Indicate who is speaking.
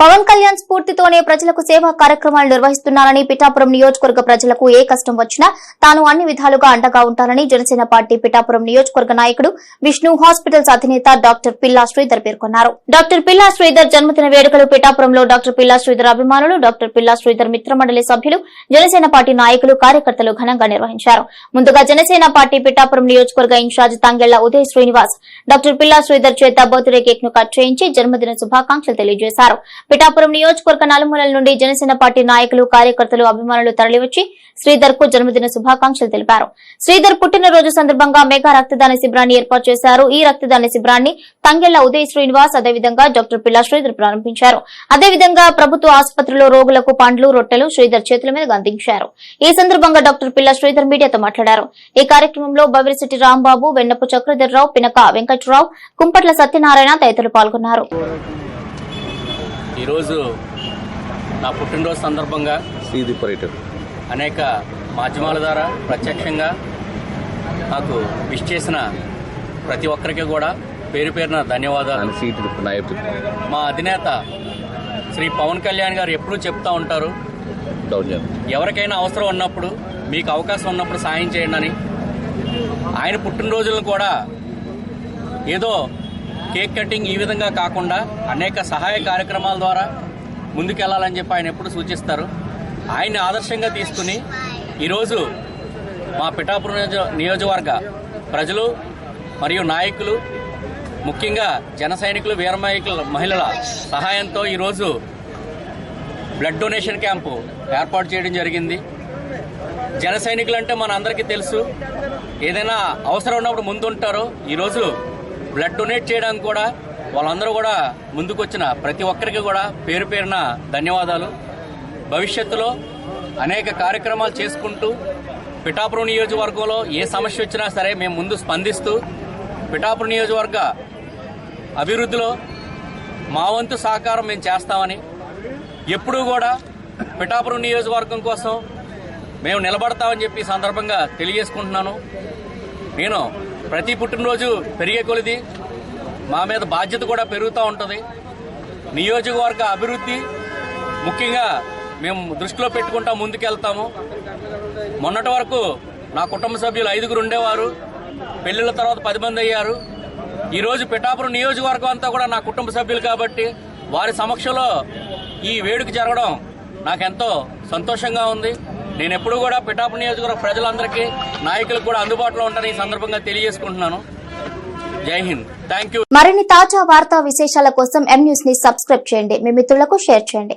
Speaker 1: పవన్ కళ్యాణ్ స్ఫూర్తితోనే ప్రజలకు సేవా కార్యక్రమాలు నిర్వహిస్తున్నారని పిఠాపురం నియోజకవర్గ ప్రజలకు ఏ కష్టం వచ్చినా తాను అన్ని విధాలుగా అండగా ఉంటానని జనసేన పార్టీ పిఠాపురం నియోజకవర్గ నాయకుడు విష్ణు హాస్పిటల్స్ అధినేత డాక్టర్ పిల్లా శ్రీధర్ పేర్కొన్నారు. డాక్టర్ పిల్లా శ్రీధర్ జన్మదిన వేడుకలు పిఠాపురంలో డాక్టర్ పిల్లా శ్రీధర్ అభిమానులు డాక్టర్ పిల్లా శ్రీధర్ మిత్రమండలి సభ్యులు జనసేన పార్టీ నాయకులు కార్యకర్తలు ఘనంగా నిర్వహించారు. ముందుగా జనసేన పార్టీ పిఠాపురం నియోజకవర్గ ఇన్ఛార్జ్ తంగెళ్ళ ఉదయ్ శ్రీనివాస్ డాక్టర్ పిల్లా శ్రీధర్ చేత బర్త్డే కేక్ను కట్ చేయించి జన్మదిన శుభాకాంక్షలు తెలియజేశారు. పిఠాపురం నియోజకవర్గ నలుమూలల నుండి జనసేన పార్టీ నాయకులు కార్యకర్తలు అభిమానులు తరలివచ్చి శ్రీధర్కు జన్మదిన శుభాకాంక్షలు తెలిపారు. శ్రీధర్ పుట్టినరోజు సందర్భంగా మెగా రక్తదాన శిబిరాన్ని ఏర్పాటు చేశారు. ఈ రక్తదాన శిబిరాన్ని తంగెళ్ళ ఉదయ్ శ్రీనివాస్ అదేవిధంగా డాక్టర్ పిల్లా శ్రీధర్ ప్రారంభించారు. అదేవిధంగా ప్రభుత్వ ఆసుపత్రిలో రోగులకు పండ్లు రొట్టెలు శ్రీధర్ చేతుల మీద అందించారు. ఈ సందర్భంగా డాక్టర్ పిల్ల శ్రీధర్ మీడియాతో మాట్లాడారు. ఈ కార్యక్రమంలో బవిరిశెట్టి రాంబాబు వెన్నపు చక్రధర్రావు పినక వెంకట్రావు కుంపట్ల సత్యనారాయణ తదితరులు పాల్గొన్నారు.
Speaker 2: ఈరోజు నా పుట్టినరోజు సందర్భంగా
Speaker 3: శ్రీది పర్యటన.
Speaker 2: అనేక మాధ్యమాల ద్వారా ప్రత్యక్షంగా నాకు విష్ చేసిన ప్రతి ఒక్కరికి కూడా పేరు పేరున ధన్యవాదాలు. మా అధినేత శ్రీ పవన్ కళ్యాణ్ గారు ఎప్పుడూ చెప్తా ఉంటారు ఎవరికైనా అవసరం ఉన్నప్పుడు మీకు అవకాశం ఉన్నప్పుడు సాయం చేయండి అని. ఆయన పుట్టినరోజులను కూడా ఏదో కేక్ కటింగ్ ఈ విధంగా కాకుండా అనేక సహాయ కార్యక్రమాల ద్వారా ముందుకెళ్ళాలని చెప్పి ఆయన ఎప్పుడు సూచిస్తారు. ఆయన్ని ఆదర్శంగా తీసుకుని ఈరోజు మా పిఠాపురం నియోజ- నియోజకవర్గ ప్రజలు మరియు నాయకులు ముఖ్యంగా జన సైనికులు వీరమాయకుల మహిళల సహాయంతో ఈరోజు బ్లడ్ డొనేషన్ క్యాంపు ఏర్పాటు చేయడం జరిగింది. జన సైనికులు అంటే మన అందరికీ తెలుసు. ఏదైనా అవసరం ఉన్నప్పుడు ముందుంటారు. ఈరోజు బ్లడ్ డొనేట్ చేయడానికి కూడా వాళ్ళందరూ కూడా ముందుకొచ్చిన ప్రతి ఒక్కరికి కూడా పేరు పేరున ధన్యవాదాలు. భవిష్యత్తులో అనేక కార్యక్రమాలు చేసుకుంటూ పిఠాపురం నియోజకవర్గంలో ఏ సమస్య వచ్చినా సరే మేము ముందు స్పందిస్తూ పిఠాపురం నియోజకవర్గ అభివృద్ధిలో మా వంతు సహకారం మేము చేస్తామని ఎప్పుడూ కూడా పిఠాపురం నియోజకవర్గం కోసం మేము నిలబడతామని చెప్పి సందర్భంగా తెలియజేసుకుంటున్నాను. నేను ప్రతి పుట్టినరోజు పెరిగే కొలిది మా మీద బాధ్యత కూడా పెరుగుతూ ఉంటుంది. నియోజకవర్గ అభివృద్ధి ముఖ్యంగా మేము దృష్టిలో పెట్టుకుంటా ముందుకెళ్తాము. మొన్నటి వరకు నా కుటుంబ సభ్యులు ఐదుగురు ఉండేవారు. పెళ్ళిళ్ళ తర్వాత పది మంది అయ్యారు. ఈరోజు పిఠాపురం నియోజకవర్గం అంతా కూడా నా కుటుంబ సభ్యులు కాబట్టి వారి సమక్షంలో ఈ వేడుక జరగడం నాకెంతో సంతోషంగా ఉంది. నేను ఎప్పుడు కూడా పిఠాపు నియోజకవర్గ ప్రజలందరికీ నాయకులకు కూడా అందుబాటులో ఉంటారని ఈ సందర్భంగా తెలియజేసుకుంటున్నాను. జై హింద్. థ్యాంక్ యూ
Speaker 1: మరిన్ని తాజా వార్తా విశేషాల కోసం ఎం న్యూస్ని సబ్స్క్రైబ్ చేయండి. మీ మిత్రులకు షేర్ చేయండి.